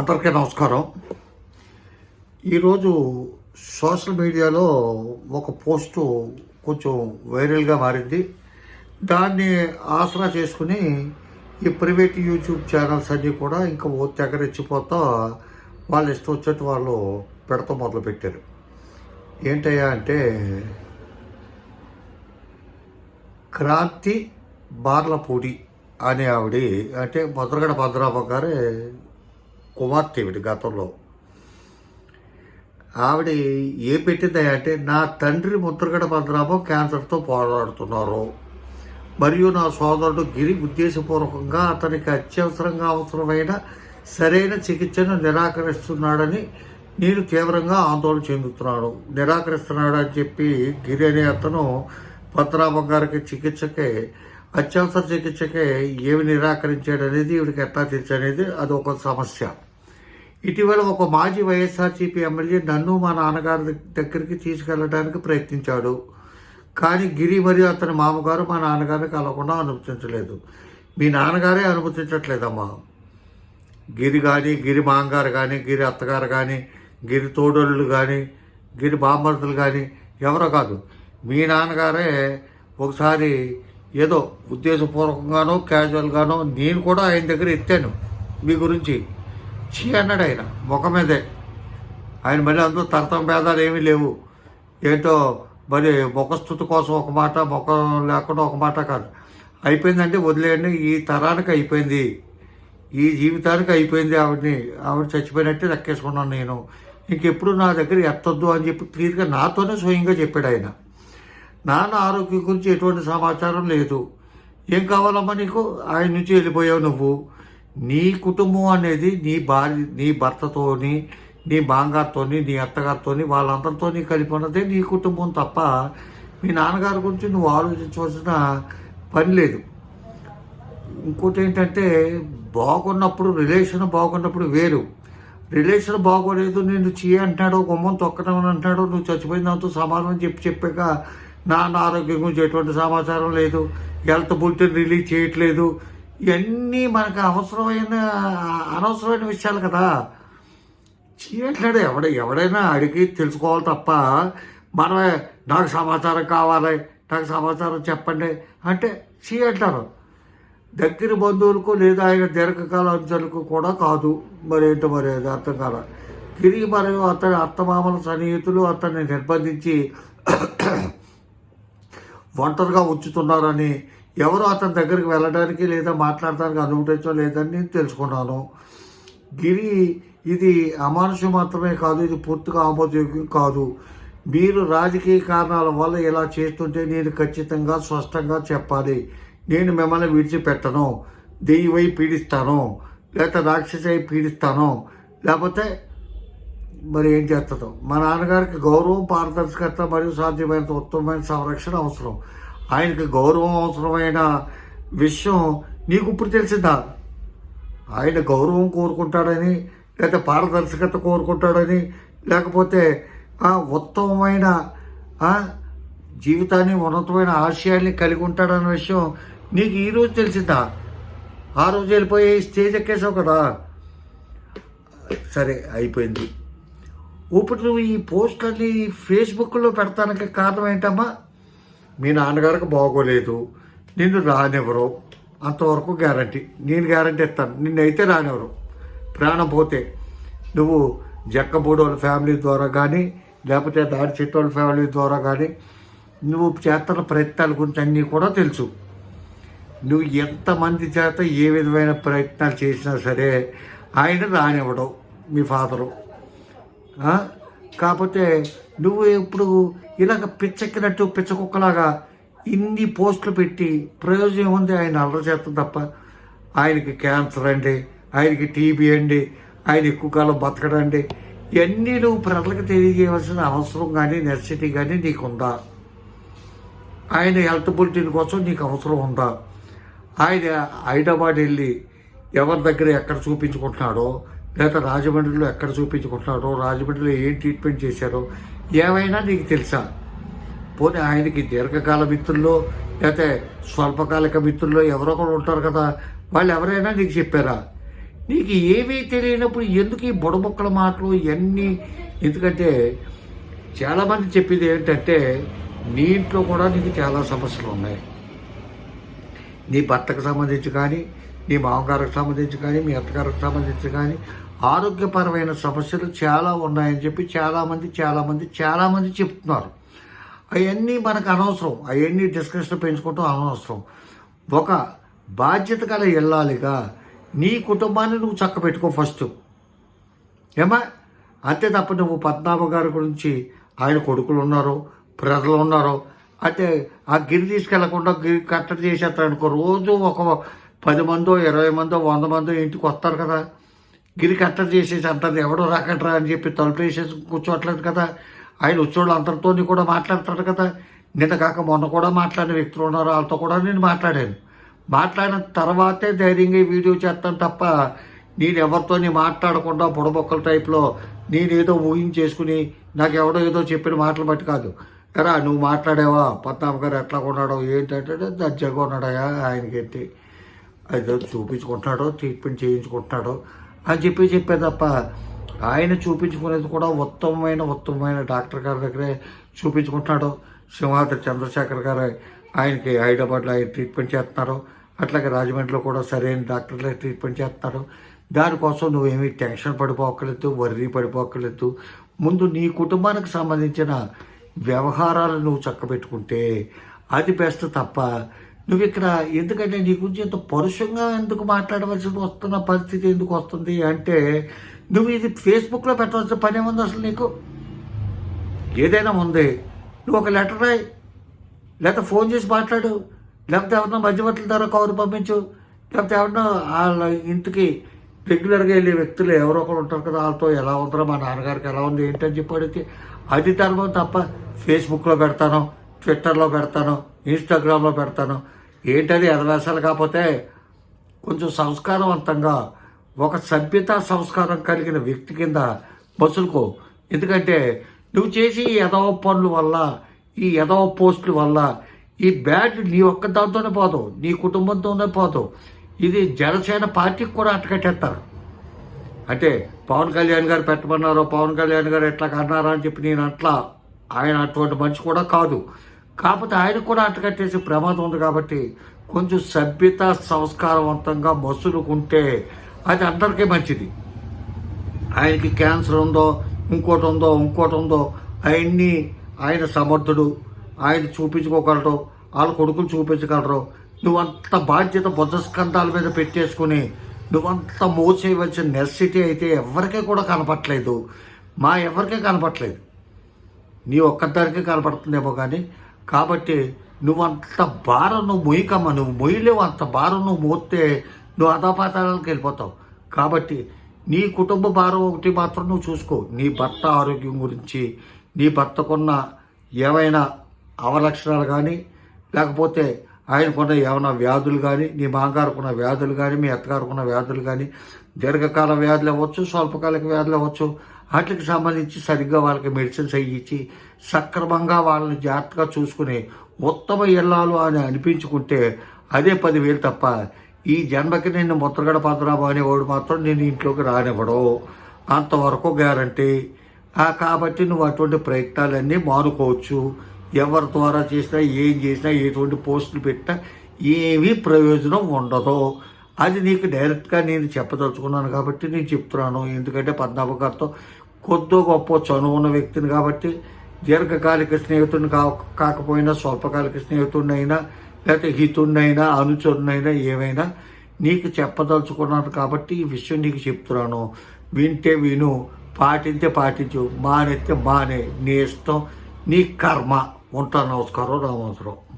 అందరికీ నమస్కారం. ఈరోజు సోషల్ మీడియాలో ఒక పోస్టు కొంచెం వైరల్గా మారింది. దాన్ని ఆసరా చేసుకుని ఈ ప్రైవేట్ యూట్యూబ్ ఛానల్స్ అన్నీ కూడా ఇంకా ఓ తెగరెచ్చిపోతా వాళ్ళు ఇష్టం వచ్చేట్టు వాళ్ళు పెడతా మొదలుపెట్టారు. ఏంటయ్యా అంటే క్రాంతి బార్లపూడి అనే ఆవిడ అంటే ముద్రగడ భద్రాప గారే కుమార్తె ఈవిడ గతంలో. ఆవిడ ఏ పెట్టింది అంటే నా తండ్రి ముద్రగడ భద్రామం క్యాన్సర్తో పోరాడుతున్నారు. మరియు నా సోదరుడు గిరి ఉద్దేశపూర్వకంగా అతనికి అత్యవసరంగా అవసరమైన సరైన చికిత్సను నిరాకరిస్తున్నాడని నేను తీవ్రంగా ఆందోళన చెందుతున్నాను. నిరాకరిస్తున్నాడు అని చెప్పి గిరి అనే అతను భద్రాపం గారికి చికిత్సకే అత్యవసర చికిత్సకే ఏమి నిరాకరించాడనేది ఈవిడికి ఎట్లా తెలుసు అనేది అది ఒక సమస్య. ఇటీవల ఒక మాజీ వైఎస్ఆర్సీపీ ఎమ్మెల్యే నన్ను మా నాన్నగారి దగ్గరికి తీసుకెళ్ళడానికి ప్రయత్నించాడు. కానీ గిరి మరియు అతని మామగారు మా నాన్నగారిని కలవకుండా అనుమతించలేదు. మీ నాన్నగారే అనుమతించట్లేదమ్మా. గిరి కానీ గిరి మామగారు కానీ గిరి అత్తగారు కానీ గిరి తోడళ్ళు కానీ గిరి బామ్మర్దులు కానీ ఎవరో కాదు. మీ నాన్నగారే ఒకసారి ఏదో ఉద్దేశపూర్వకంగానో క్యాజువల్గానో నేను కూడా ఆయన దగ్గర ఎత్తాను మీ గురించి. చీ అన్నాడు ఆయన ముఖం మీదే. ఆయన మళ్ళీ అందులో తరతం భేదాలు ఏమీ లేవు. ఏంటో మరి ముఖస్థుతి కోసం ఒక మాట ముఖం లేకుండా ఒక మాట కాదు. అయిపోయిందంటే వదిలేయండి ఈ తరానికి అయిపోయింది. ఈ జీవితానికి అయిపోయింది ఆవిడని. ఆవిడ చచ్చిపోయినట్టే లెక్కేసుకున్నాను నేను. ఇంకెప్పుడు నా దగ్గర ఎత్తొద్దు అని చెప్పి క్లియర్గా నాతోనే స్వయంగా చెప్పాడు ఆయన. నాన్న ఆరోగ్యం గురించి ఎటువంటి సమాచారం లేదు. ఏం కావాలమ్మా నీకు? ఆయన నుంచి వెళ్ళిపోయావు నువ్వు. నీ కుటుంబం అనేది నీ భార్య నీ భర్తతోని నీ బాంగారితోని నీ అత్తగారితోని వాళ్ళందరితోని కలిపి ఉన్నదే నీ కుటుంబం తప్ప మీ నాన్నగారి గురించి నువ్వు ఆలోచించవలసిన పని లేదు. ఇంకోటి ఏంటంటే బాగున్నప్పుడు రిలేషన్ బాగున్నప్పుడు వేరు. రిలేషన్ బాగోలేదు నేను చీ అంటున్నాడు గుమ్మం తొక్కడం అని అంటున్నాడు నువ్వు చచ్చిపోయిన దాంతో సమాధానం చెప్పి చెప్పాక నాన్న ఆరోగ్యం గురించి ఎటువంటి సమాచారం లేదు హెల్త్ బులెటిన్ రిలీజ్ చేయట్లేదు. ఇవన్నీ మనకు అవసరమైన అనవసరమైన విషయాలు కదా. చేయట్లేడు ఎవడ ఎవడైనా అడిగి తెలుసుకోవాలి తప్ప మనమే నాకు సమాచారం కావాలి నాకు సమాచారం చెప్పండి అంటే చేయట్లేదు దగ్గర బంధువులకు లేదా ఆయన దీర్ఘకాల అంశాలకు కూడా కాదు. మరి ఏంటో మరి అది అర్థం కాల. గిరి మరియు అతని అత్తమామల సన్నిహితులు అతన్ని నిర్బంధించి ఒంటరిగా ఉంచుతున్నారని ఎవరు అతని దగ్గరికి వెళ్ళడానికి లేదా మాట్లాడడానికి అనుమతించడం లేదని నేను తెలుసుకున్నాను. గిరి ఇది అమానుషం మాత్రమే కాదు ఇది పూర్తిగా ఆమోదయోగ్యం కాదు. మీరు రాజకీయ కారణాల వల్ల ఇలా చేస్తుంటే నేను ఖచ్చితంగా స్పష్టంగా చెప్పాలి. నేను మిమ్మల్ని విడిచిపెట్టను. దెయ్యమై పీడిస్తాను. లేకపోతే రాక్షసై పీడిస్తాను. లేకపోతే మరి ఏం చేస్తుందో. మా నాన్నగారికి గౌరవం పారదర్శకత మరియు సాధ్యమైనంత ఉత్తమమైన సంరక్షణ అవసరం. ఆయనకి గౌరవం అవసరమైన విషయం నీకు ఇప్పుడు తెలిసిందా? ఆయన గౌరవం కోరుకుంటాడని లేకపోతే పారదర్శకత కోరుకుంటాడని లేకపోతే ఉత్తమమైన జీవితాన్ని ఉన్నతమైన ఆశయాల్ని కలిగి ఉంటాడన్న విషయం నీకు ఈరోజు తెలిసిందా? ఆ రోజు వెళ్ళిపోయి స్టేజ్ ఎక్కేసావు కదా. సరే అయిపోయింది. ఇప్పుడు నువ్వు ఈ పోస్టులన్నీ ఫేస్బుక్లో పెడతానికి కారణం ఏంటమ్మా? మీ నాన్నగారికి బాగోలేదు. నిన్ను రానివ్వరు. అంతవరకు గ్యారంటీ. నేను గ్యారంటీ ఇస్తాను. నిన్నైతే రానివ్వరు. ప్రాణం పోతే. నువ్వు జక్కబూడోళ్ళ ఫ్యామిలీ ద్వారా కానీ లేకపోతే దాడి చెట్టోళ్ళ ఫ్యామిలీ ద్వారా కానీ నువ్వు చేస్తున్న ప్రయత్నాల గురించి అన్నీ కూడా తెలుసు. నువ్వు ఎంతమంది చేత ఏ విధమైన ప్రయత్నాలు చేసినా సరే ఆయన రానివ్వడం మీ ఫాదరు. కాకపోతే నువ్వు ఇప్పుడు ఇలాగ పిచ్చెక్కినట్టు పిచ్చకుక్కలాగా ఇన్ని పోస్టులు పెట్టి ప్రయోజనం ఉంది ఆయన అల్లరి చేస్తుంది తప్ప. ఆయనకి క్యాన్సర్ అండి ఆయనకి టీబీ అండి ఆయన ఎక్కువ కాలం బతకడండి. ఇవన్నీ నువ్వు ప్రజలకు తెలియజేయవలసిన అవసరం కానీ నెసిటీ కానీ నీకుందా? ఆయన హెల్త్ బులెటిన్ కోసం నీకు అవసరం ఉందా? ఆయన హైదరాబాద్ వెళ్ళి ఎవరి దగ్గర ఎక్కడ చూపించుకుంటున్నాడో లేదా రాజమండ్రిలో ఎక్కడ చూపించుకుంటున్నారో రాజమండ్రిలో ఏం ట్రీట్మెంట్ చేశారో ఏమైనా నీకు తెలుసా? పోనీ ఆయనకి దీర్ఘకాల మిత్రుల్లో లేకపోతే స్వల్పకాలిక మిత్రుల్లో ఎవరో ఒకరు ఉంటారు కదా వాళ్ళు ఎవరైనా నీకు చెప్పారా? నీకు ఏమీ తెలియనప్పుడు ఎందుకు ఈ బుడబుక్కల మాటలు ఇవన్నీ? ఎందుకంటే చాలామంది చెప్పేది ఏంటంటే నీ ఇంట్లో కూడా నీకు చాలా సమస్యలు ఉన్నాయి. నీ భర్తకు సంబంధించి కానీ నీ మామగారికి సంబంధించి కానీ మీ అత్తగారికి సంబంధించి కానీ ఆరోగ్యపరమైన సమస్యలు చాలా ఉన్నాయని చెప్పి చాలామంది చాలామంది చాలామంది చెప్తున్నారు. అవన్నీ మనకు అనవసరం. అవన్నీ డిస్కషన్ పెంచుకోవటం అనవసరం. ఒక బాధ్యత గల వెళ్ళాలిగా నీ కుటుంబాన్ని నువ్వు చక్క పెట్టుకో ఫస్ట్. ఏమా అంతే తప్ప నువ్వు పద్మనాభ గారి గురించి ఆయన కొడుకులు ఉన్నారు ప్రజలు ఉన్నారు అంటే ఆ గిరి తీసుకెళ్ళకుండా గిరి కట్టడి చేసేస్తారు అనుకో రోజు ఒక పది మందో ఇరవై మందో వంద మందో ఇంటికి వస్తారు కదా. గిరికి అంతం చేసేసి అంటారు ఎవడో రాకట్రా అని చెప్పి తలుపు వేసేసి కూర్చోవట్లేదు కదా. ఆయన వచ్చేవాళ్ళు అందరితో కూడా మాట్లాడతాడు కదా. నిన్న కాక మొన్న కూడా మాట్లాడిన వ్యక్తులు ఉన్నారు. వాళ్ళతో కూడా నేను మాట్లాడాను. మాట్లాడిన తర్వాతే ధైర్యంగా ఈ వీడియో చేస్తాను తప్ప నేను ఎవరితో మాట్లాడకుండా బుడబొక్కల టైప్లో నేనేదో ఊహించేసుకుని నాకు ఎవడో ఏదో చెప్పిన మాటలు బట్టి కాదు. ఎరా నువ్వు మాట్లాడావా? పద్నాభ గారు ఎట్లా కొన్నాడో ఏంటంటే దర్జాగా ఉన్నాడయా ఆయనకి ఎత్తి. ఏదో చూపించుకుంటున్నాడో ట్రీట్మెంట్ చేయించుకుంటున్నాడో. అని చెప్పి చెప్పే తప్ప ఆయన చూపించుకునేది కూడా ఉత్తమమైన ఉత్తమమైన డాక్టర్ గారి దగ్గరే చూపించుకుంటున్నాడు. సింహాద్రి చంద్రశేఖర్ గారు ఆయనకి హైదరాబాద్లో ఆయన ట్రీట్మెంట్ చేస్తున్నారు. అట్లాగే రాజమండ్రిలో కూడా సరైన డాక్టర్లే ట్రీట్మెంట్ చేస్తున్నారు. దానికోసం నువ్వేమీ టెన్షన్ పడిపోక్కర్లేదు వర్రీ పడిపోక్కర్లేదు ముందు నీ కుటుంబానికి సంబంధించిన వ్యవహారాలు నువ్వు చక్కబెట్టుకుంటే అది బెస్ట్ తప్ప నువ్వు ఇక్కడ ఎందుకంటే నీ గురించి ఇంత పరుషంగా ఎందుకు మాట్లాడవలసి వస్తున్న పరిస్థితి ఎందుకు వస్తుంది అంటే నువ్వు ఇది ఫేస్బుక్లో పెట్టవలసిన పని ఏముంది అసలు నీకు? ఏదైనా ఉంది. నువ్వు ఒక లెటర్ రాయి. లేకపోతే ఫోన్ చేసి మాట్లాడు. లేకపోతే ఎవరన్నా మధ్యవర్తుల ద్వారా కవర్ పంపించు. లేకపోతే ఎవరన్నా వాళ్ళ ఇంటికి రెగ్యులర్గా వెళ్ళే వ్యక్తులు ఎవరో ఒకరు ఉంటారు కదా వాళ్ళతో ఎలా ఉంటారో మా నాన్నగారికి ఎలా ఉంది ఏంటని చెప్పి అడిగితే అది ధర్మం తప్ప ఫేస్బుక్లో పెడతాను. ట్విట్టర్లో పెడతాను ఇన్స్టాగ్రామ్లో పెడతాను. ఏంటది ఎదవేశాలు కాకపోతే కొంచెం సంస్కారవంతంగా ఒక సభ్యత సంస్కారం కలిగిన వ్యక్తి కింద మసులుకో. ఎందుకంటే నువ్వు చేసి ఈ ఎదవ పనుల వల్ల ఈ ఎదవ పోస్టుల వల్ల ఈ బ్యాడ్ నీ ఒక్క దాంతోనే పోదు నీ కుటుంబంతోనే పోదు. ఇది జనసేన పార్టీకి కూడా అట్టకట్టేస్తారు. అంటే పవన్ కళ్యాణ్ గారు పెట్టమన్నారు పవన్ కళ్యాణ్ గారు ఎట్లా అన్నారా అని చెప్పి నేను అట్లా ఆయన అటువంటి మనిషి కూడా కాదు. కాకపోతే ఆయన కూడా అంటకట్టేసే ప్రమాదం ఉంది కాబట్టి కొంచెం సభ్యత సంస్కారవంతంగా మసులుకుంటే అది అందరికీ మంచిది. ఆయనకి క్యాన్సర్ ఉందో ఇంకోటి ఉందో ఇంకోటి ఉందో ఆయన్ని ఆయన సమర్థుడు ఆయన చూపించుకోగలరు వాళ్ళ కొడుకులు చూపించగలరు. నువ్వంత బాధ్యత బుద్ధస్కంధాల మీద పెట్టేసుకుని నువ్వంత మోసేయవలసిన నెసిటీ అయితే ఎవరికీ కూడా కనపట్లేదు మా ఎవరికీ కనపట్లేదు నీ ఒక్కదానికే కనపడుతుందేమో కానీ కాబట్టి నువ్వంత భారం నువ్వు మొయ్యకమ్మ. నువ్వు మొయ్యలేవు అంత భారం నువ్వు మోస్తే నువ్వు అధాపాతాలకు వెళ్ళిపోతావు. కాబట్టి నీ కుటుంబ భారం ఒకటి మాత్రం నువ్వు చూసుకో. నీ భర్త ఆరోగ్యం గురించి నీ భర్తకున్న ఏమైనా అవలక్షణాలు కానీ లేకపోతే ఆయనకున్న ఏమైనా వ్యాధులు కానీ నీ మాంగారుకున్న వ్యాధులు కానీ మీ అత్తగారుకున్న వ్యాధులు కానీ దీర్ఘకాల వ్యాధులు అవ్వచ్చు స్వల్పకాలిక వ్యాధులు అవ్వచ్చు వాటికి సంబంధించి సరిగ్గా వాళ్ళకి మెడిసిన్స్ ఇచ్చి సక్రమంగా వాళ్ళని జాగ్రత్తగా చూసుకుని ఉత్తమ ఇల్లాలు అని అనిపించుకుంటే అదే పదివేలు తప్ప ఈ జన్మకి నిన్ను ముద్రగడ పద్మనాభం అనేవాడు మాత్రం నేను ఇంట్లోకి రానివ్వడు. అంతవరకు గ్యారంటీ. ఆ కాబట్టి నువ్వు అటువంటి ప్రయత్నాలన్నీ మానుకోవచ్చు. ఎవరి ద్వారా చేసినా ఏం చేసినా ఎటువంటి పోస్టులు పెట్టినా ఏమీ ప్రయోజనం ఉండదు. అది నీకు డైరెక్ట్గా నేను చెప్పదలుచుకున్నాను కాబట్టి నేను చెప్తున్నాను. ఎందుకంటే పద్మనాభ గారితో కొద్దో గొప్ప చనువు ఉన్న వ్యక్తిని కాబట్టి దీర్ఘకాలిక స్నేహితుడిని కా కాకపోయినా స్వల్పకాలిక స్నేహితుడినైనా లేకపోతే హితుడినైనా అనుచరునైనా ఏమైనా నీకు చెప్పదలుచుకున్నాను కాబట్టి ఈ విషయం నీకు చెప్తున్నాను. వింటే విను పాటించే పాటించు మానేస్తే మానే నీ ఇష్టం నీ కర్మ. ఉంటాను నమస్కారం రామోసరావు